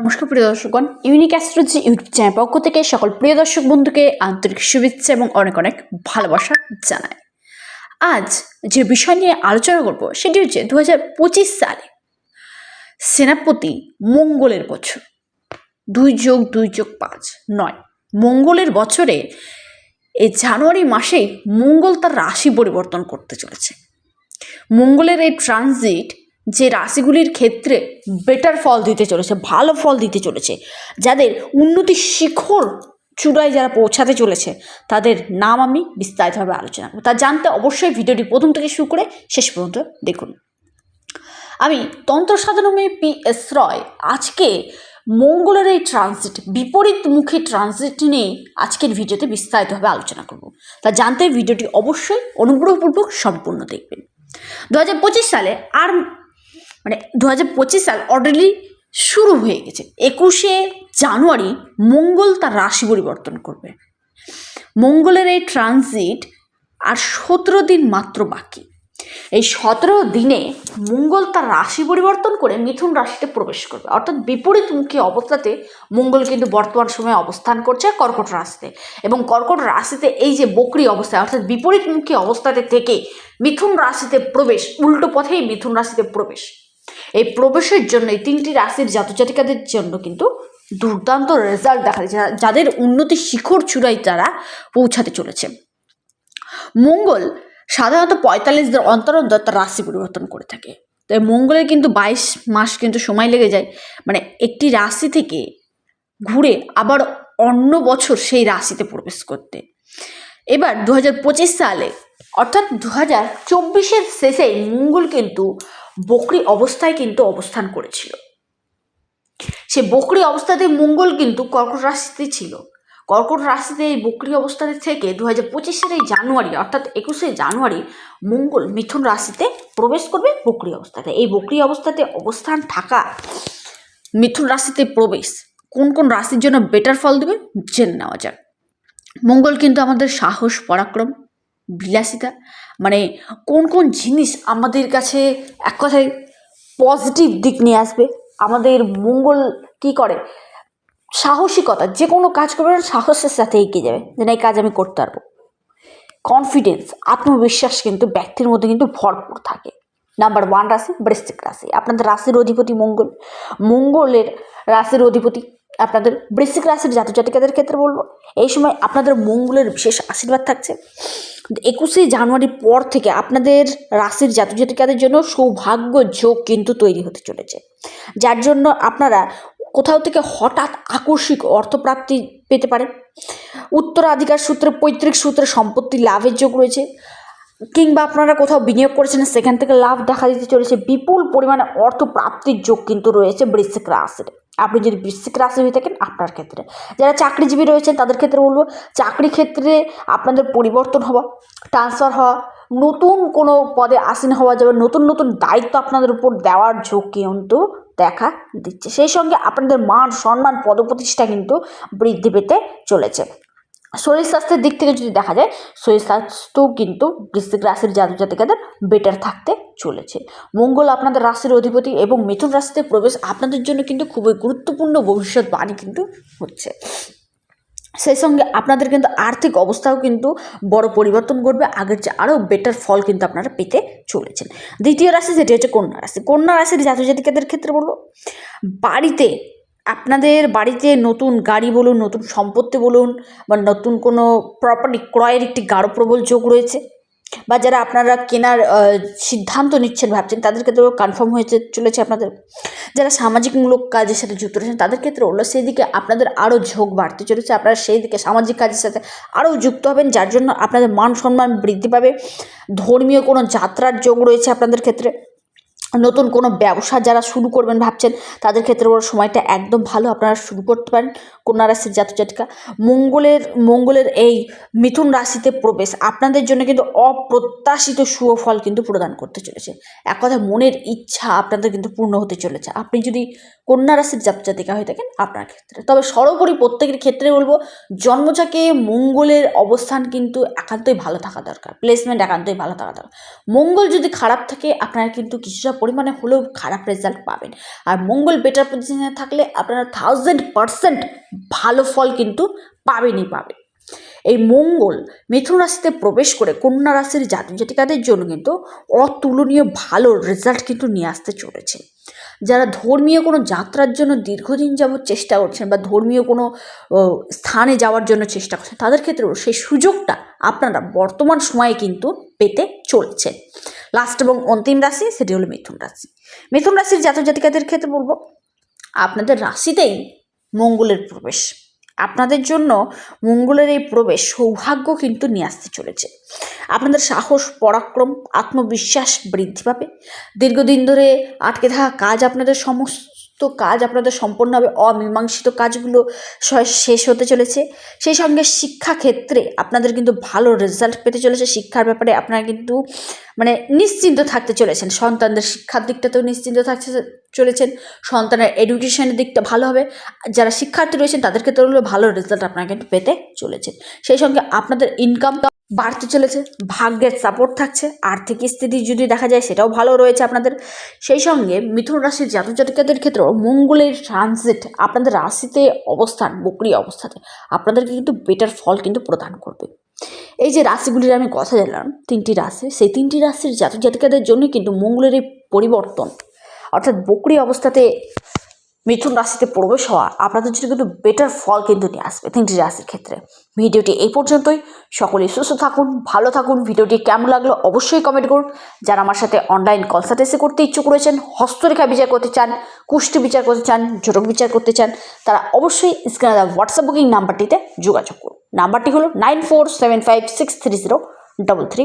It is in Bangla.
নমস্কার প্রিয় দর্শকগণ। ইউনিক অ্যাস্ট্রোলজি ইউটিউব চ্যানেল পক্ষ থেকে সকল প্রিয় দর্শক বন্ধুকে আন্তরিক শুভেচ্ছা এবং অনেক অনেক ভালোবাসা জানাই। আজ যে বিষয় নিয়ে আলোচনা করব, সেটি হচ্ছে দু হাজার পঁচিশ সালে সেনাপতি মঙ্গলের বছর। দুই যোগ দুই যোগ পাঁচ, নয়। মঙ্গলের বছরে এই জানুয়ারি মাসে মঙ্গল তার রাশি পরিবর্তন করতে চলেছে। মঙ্গলের এই ট্রানজিট যে রাশিগুলির ক্ষেত্রে বেটার ফল দিতে চলেছে, ভালো ফল দিতে চলেছে, যাদের উন্নতি শিখর চূড়ায় যারা পৌঁছাতে চলেছে, তাদের নাম আমি বিস্তারিতভাবে আলোচনা করব। তা জানতে অবশ্যই ভিডিওটি প্রথম থেকে শুরু করে শেষ পর্যন্ত দেখুন। আমি তন্ত্র সাধনমে পি এস রয়, আজকে মঙ্গলের এই ট্রানজিট বিপরীত মুখী ট্রানজিট নিয়ে আজকের ভিডিওতে বিস্তারিতভাবে আলোচনা করব। তা জানতে ভিডিওটি অবশ্যই অনুগ্রহপূর্বক সম্পূর্ণ দেখবেন। দু হাজার পঁচিশ সালে আর মানে দু হাজার পঁচিশ সাল অলরেডি শুরু হয়ে গেছে। একুশে জানুয়ারি মঙ্গল তার রাশি পরিবর্তন করবে। মঙ্গলের এই ট্রানজিট আর সতেরো দিন মাত্র বাকি। এই সতেরো দিনে মঙ্গল তার রাশি পরিবর্তন করে মিথুন রাশিতে প্রবেশ করবে। অর্থাৎ বিপরীতমুখী অবস্থাতে মঙ্গল কিন্তু বর্তমান সময়ে অবস্থান করছে কর্কট রাশিতে। এবং কর্কট রাশিতে এই যে বকরি অবস্থায় অর্থাৎ বিপরীতমুখী অবস্থাতে থেকে মিথুন রাশিতে প্রবেশ, উল্টো পথেই মিথুন রাশিতে প্রবেশ। এই প্রবেশের জন্য, এই তিনটি রাশির জাতজাতিকাদের জন্য কিন্তু দুর্দান্ত রেজাল্ট দেখা দিচ্ছে, যা- যাদের উন্নতি শিখর চূড়ায় তারা পৌঁছাতে চলেছে। মঙ্গল সাধারণত পঁয়তাল্লিশ দিন অন্তর অন্তর তার রাশি পরিবর্তন করে থাকে। তাই মঙ্গলের কিন্তু বাইশ মাস কিন্তু সময় লেগে যায়। মানে একটি রাশি থেকে ঘুরে আবার অন্য বছর সেই রাশিতে প্রবেশ করতে। এবার দু হাজার পঁচিশ সালে অর্থাৎ দু হাজার চব্বিশের শেষে মঙ্গল কিন্তু বকরি অবস্থায় কিন্তু অবস্থান করেছিল। সে বকরি অবস্থাতে মঙ্গল কিন্তু কর্কট রাশিতে ছিল। কর্কট রাশিতে এই বকরি অবস্থাতে থেকে দু হাজার পঁচিশের এই জানুয়ারি, অর্থাৎ একুশে জানুয়ারি, মঙ্গল মিথুন রাশিতে প্রবেশ করবে বকরি অবস্থাতে। এই বকরি অবস্থাতে অবস্থান থাকা মিথুন রাশিতে প্রবেশ, কোন কোন রাশির জন্য বেটার ফল দেবে জেনে নেওয়া যাক। মঙ্গল কিন্তু আমাদের সাহস, পরাক্রম বিলাসিতা? মানে কোন কোন জিনিস আমাদের কাছে এক কথায় পজিটিভ দিক নিয়ে আসবে? আমাদের মঙ্গল কি করে? সাহসিকতা, যে কোনো কাজ করবে, সাহসের সাথে এগিয়ে যাবে, যে না, এই কাজ আমি করতে পারব। কনফিডেন্স আত্মবিশ্বাস কিন্তু ব্যক্তির মধ্যে কিন্তু ভরপুর থাকে। নাম্বার ওয়ান রাশি বৃশ্চিক রাশি। আপনাদের রাশির অধিপতি মঙ্গল। মঙ্গলের রাশির অধিপতি আপনাদের বৃশ্চিক রাশির জাতজাতিকাদের ক্ষেত্রে বলব, এই সময় আপনাদের মঙ্গলের বিশেষ আশীর্বাদ থাকছে। একুশে জানুয়ারির পর থেকে আপনাদের রাশির জাতজাতিকাদের জন্য সৌভাগ্য যোগ কিন্তু তৈরি হতে চলেছে। যার জন্য আপনারা কোথাও থেকে হঠাৎ আকস্মিক অর্থপ্রাপ্তি পেতে পারেন। উত্তরাধিকার সূত্রে, পৈতৃক সূত্রে সম্পত্তি লাভের যোগ রয়েছে। কিংবা আপনারা কোথাও বিনিয়োগ করেছেন, সেখান থেকে লাভ দেখা দিতে চলেছে। বিপুল পরিমাণে অর্থ প্রাপ্তির যোগ কিন্তু রয়েছে বৃশ্চিক রাশির। আপনি যদি বৃশ্চিক রাশি হয়ে থাকেন আপনার ক্ষেত্রে। যারা চাকরিজীবী রয়েছেন, তাদের ক্ষেত্রে বলব, চাকরি ক্ষেত্রে আপনাদের পরিবর্তন হওয়া ট্রান্সফার হওয়া, নতুন কোনো পদে আসীন হওয়া যাবে, নতুন নতুন দায়িত্ব আপনাদের উপর দেওয়ার ঝোঁক কিন্তু দেখা দিচ্ছে। সেই সঙ্গে আপনাদের মান, সম্মান, পদপ্রতিষ্ঠা কিন্তু বৃদ্ধি পেতে চলেছে। শরীর স্বাস্থ্যের দিক থেকে যদি দেখা যায়, শরীর স্বাস্থ্যও কিন্তু বৃশ্চিক রাশির জাতক জাতিকাদের বেটার থাকতে চলেছে। মঙ্গল আপনাদের রাশির অধিপতি এবং মিথুন রাশিতে প্রবেশ আপনাদের জন্য কিন্তু খুবই গুরুত্বপূর্ণ ভবিষ্যৎবাণী কিন্তু হচ্ছে। সেই সঙ্গে আপনাদের কিন্তু আর্থিক অবস্থাও কিন্তু বড় পরিবর্তন করবে আগের চেয়ে আরও বেটার ফল কিন্তু আপনারা পেতে চলেছেন। দ্বিতীয় রাশি যেটি হচ্ছে কন্যা রাশি। কন্যা রাশির জাতক জাতিকাদের ক্ষেত্রে বলব, বাড়িতে আপনাদের বাড়িতে নতুন গাড়ি বলুন, নতুন সম্পত্তি বলুন, বা নতুন কোনো প্রপার্টি ক্রয়ের একটি গাঢ় প্রবল যোগ রয়েছে? বা যারা আপনারা কেনার সিদ্ধান্ত নিচ্ছেন ভাবছেন, তাদের ক্ষেত্রেও কনফার্ম হয়েছে, চলেছে আপনাদের। যারা সামাজিকমূলক কাজের সাথে যুক্ত রয়েছেন, তাদের ক্ষেত্রে হলো সেই দিকে আপনাদের আরও ঝোঁক বাড়তে চলেছে। আপনারা সেই দিকে সামাজিক কাজের সাথে আরও যুক্ত হবেন, যার জন্য আপনাদের মান সম্মান বৃদ্ধি পাবে। ধর্মীয় কোনো যাত্রার যোগ রয়েছে আপনাদের ক্ষেত্রে। নতুন কোনো ব্যবসা যারা শুরু করবেন ভাবছেন, তাদের ক্ষেত্রে ওর সময়টা একদম ভালো আপনারা শুরু করতে পারেন কন্যা রাশির জাতজাতিকা মঙ্গলের মঙ্গলের এই মিথুন রাশিতে প্রবেশ আপনাদের জন্য কিন্তু অপ্রত্যাশিত সুফল কিন্তু প্রদান করতে চলেছে। এক কথা মনের ইচ্ছা আপনাদের কিন্তু পূর্ণ হতে চলেছে। আপনি যদি কন্যা রাশির জাতজাতিকা হয়ে থাকেন আপনার ক্ষেত্রে। তবে সর্বোপরি প্রত্যেকের ক্ষেত্রে বলব জন্মচাকে মঙ্গলের অবস্থান কিন্তু একান্তই ভালো থাকা দরকার প্লেসমেন্ট একান্তই ভালো থাকা দরকার। মঙ্গল যদি খারাপ থাকে, আপনারা কিন্তু কিছুটা পরিমাণে হলেও খারাপ রেজাল্ট পাবেন। আর মঙ্গল বেটার পজিশনে থাকলে আপনারা থাউজেন্ড পারসেন্ট ভালো ফল কিন্তু পাবেনই পাবেন। এই মঙ্গল মিথুন রাশিতে প্রবেশ করে কন্যা রাশির জাতক জাতিকাদের জন্য কিন্তু অতুলনীয় ভালো রেজাল্ট কিন্তু নিয়ে আসতে চলেছে। যারা ধর্মীয় কোনো যাত্রার জন্য দীর্ঘদিন যাবৎ চেষ্টা করছেন বা ধর্মীয় কোনো স্থানে যাওয়ার জন্য চেষ্টা করছেন, তাদের ক্ষেত্রেও সেই সুযোগটা আপনারা বর্তমান সময়ে কিন্তু পেতে চলছে। লাস্ট এবং অন্তিম রাশি সেটি হলো মিথুন রাশি। মিথুন রাশির জাতক জাতিকাদের ক্ষেত্রে বলব, আপনাদের রাশিতেই মঙ্গলের প্রবেশ। আপনাদের জন্য মঙ্গলের এই প্রবেশ সৌভাগ্য কিন্তু নিয়ে আসতে চলেছে। আপনাদের সাহস, পরাক্রম, আত্মবিশ্বাস বৃদ্ধি পাবে। দীর্ঘদিন ধরে আটকে থাকা কাজ আপনাদের সমস্ত কাজ আপনাদের সম্পন্ন হবে অমীমাংসিত কাজগুলো শেষ হতে চলেছে। সেই সঙ্গে শিক্ষাক্ষেত্রে আপনাদের কিন্তু ভালো রেজাল্ট পেতে চলেছে। শিক্ষার ব্যাপারে আপনারা কিন্তু মানে নিশ্চিন্ত থাকতে চলেছেন। সন্তানদের শিক্ষার দিকটাতেও নিশ্চিন্ত থাকতে চলেছেন। সন্তানের এডুকেশনের দিকটা ভালো হবে। যারা শিক্ষার্থী রয়েছেন তাদের ক্ষেত্রে ভালো রেজাল্ট আপনারা কিন্তু পেতে চলেছেন। সেই সঙ্গে আপনাদের ইনকাম বাড়তে চলেছে, ভাগ্যের সাপোর্ট থাকছে, আর্থিক স্থিতি যদি দেখা যায় সেটাও ভালো রয়েছে আপনাদের। সেই সঙ্গে মিথুন রাশির জাতক জাতিকাদের ক্ষেত্রেও মঙ্গলের ট্রানজিট আপনাদের রাশিতে অবস্থান, বকরি অবস্থাতে আপনাদেরকে কিন্তু বেটার ফল কিন্তু প্রদান করবে। এই যে রাশিগুলির আমি কথা জানলাম, তিনটি রাশি, সেই তিনটি রাশির জাতক জাতিকাদের জন্য কিন্তু মঙ্গলের এই পরিবর্তন, অর্থাৎ বকরি অবস্থাতে মিথুন রাশিতে প্রবেশ হওয়া আপনাদের জন্য কিন্তু বেটার ফল কিন্তু নিয়ে আসবে তিনটি রাশির ক্ষেত্রে। ভিডিওটি এই পর্যন্তই। সকলে সুস্থ থাকুন, ভালো থাকুন। ভিডিওটি কেমন লাগল অবশ্যই কমেন্ট করুন। যারা আমার সাথে অনলাইন কনসালটেন্সি করতে ইচ্ছুক রয়েছেন, হস্তরেখা বিচার করতে চান, কুষ্টি বিচার করতে চান জটক বিচার করতে চান, তারা অবশ্যই স্ক্রিনে দেওয়া হোয়াটসঅ্যাপ বুকিং নাম্বারটিতে যোগাযোগ করুন। নাম্বারটি হলো nine four seven five six three zero double three